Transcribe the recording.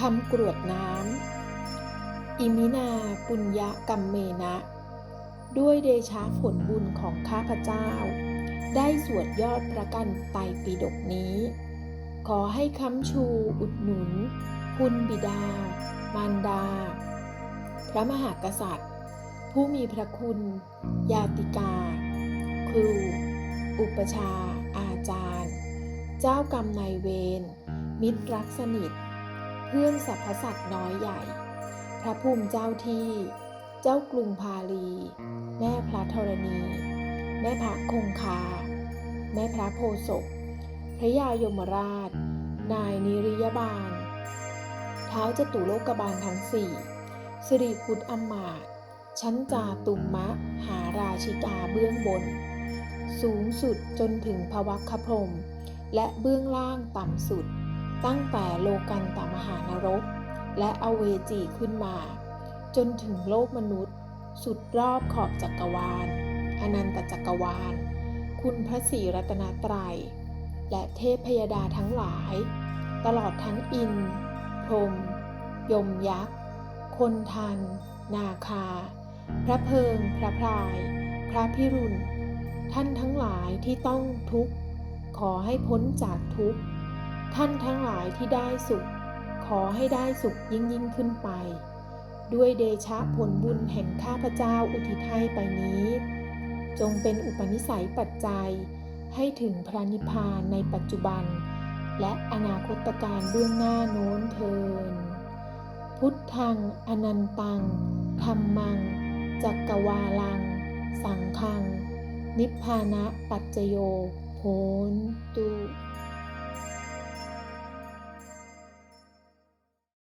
คำกรวดน้ำ อิมินาปุญญกรรมเมนะ ด้วยเดชะผลบุญของข้าพเจ้า ได้สวดยอดพระกันไตปิฎกนี้ ขอให้คำชูอุดหนุน คุณบิดา มารดา พระมหากษัตริย์ ผู้มีพระคุณยาติกา ครู อุปชา อาจารย์ เจ้ากรรมนายเวร มิตรรักสนิท เพื่อนสรรพสัตว์น้อยใหญ่ พระภูมิเจ้าที่ เจ้ากรุงพาลี แม่พระธรณี แม่พระคงคา แม่พระโพศพพระยายมราช นายนิริยบาล เท้าจตุโลกบาลทั้งสี่สิริคุตอำมาตชั้นจาตุมมะ หาราชิกาเบื้องบน สูงสุดจนถึงภวัคคพรม และเบื้องล่างต่ำสุด ตั้งแต่โลกันตามหานรก และอเวจีขึ้นมา จนถึงโลกมนุษย์ สุดรอบขอบจักรวาล อนันตจักรวาล คุณพระศรีรัตนตรัย และเทพพยดาทั้งหลาย ตลอดทั้งอิน พรม ยมยักษ์ คนทัน นาคา พระเพิง พระพราย พระพิรุณ ท่านทั้งหลายที่ต้องทุกข์ ขอให้พ้นจากทุกข์ ท่านทั้งหลายที่ได้สุข ขอให้ได้สุขยิ่งยิ่งขึ้นไป ด้วยเดชะผลบุญแห่งข้าพเจ้าอุทิศให้ไปนี้ จงเป็นอุปนิสัยปัจจัย ให้ถึงพระนิพพานในปัจจุบัน และอนาคตการเบื้องหน้าโน้นเทิน พุทธัง อนันตังธรรมัง จักกวาลัง สังฆัง นิพพานะปัจจโยโหนตุ